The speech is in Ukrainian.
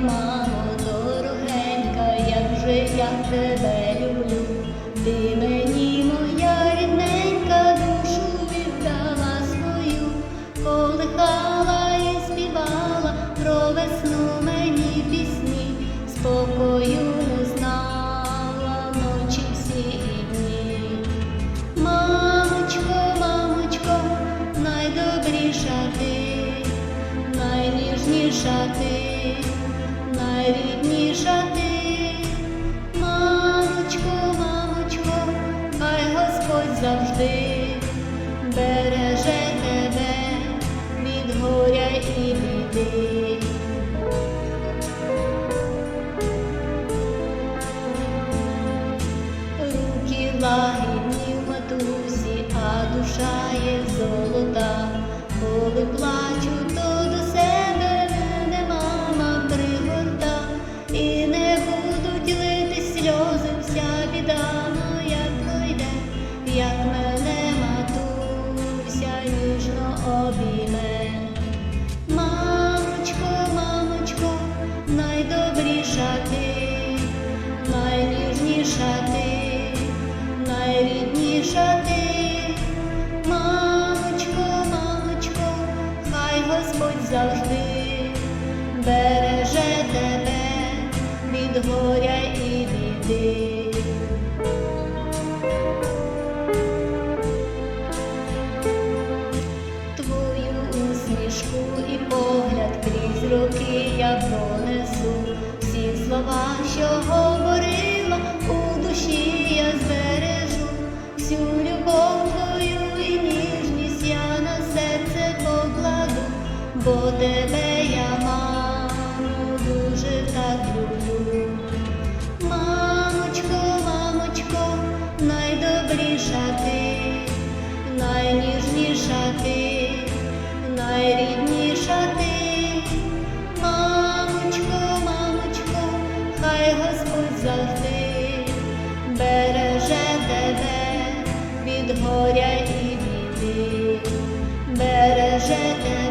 мамо, дорогенька, як же я тебе люблю, ти мені моя рідненька, душу віддала свою, колихала і співала про весну мені пісні, спокою не знала ночі всі і дні. Мамочко, мамочко, найдобріша ти. Найніжніша ти завжди як мене матуся ніжно обійме. Мамочко, мамочко, найдобріша ти, найніжніша ти, найрідніша ти. Мамочко, мамочко, хай Господь завжди береже тебе від горя роки я пронесу. Всі слова, що говорила, у душі я збережу, всю любов твою і ніжність я на серце покладу, бо тебе я мамо дуже так люблю. Мамочко, мамочко, найдобріша ти, найніжніша ти, завжди береже тебе від горя і біди, береже тебе.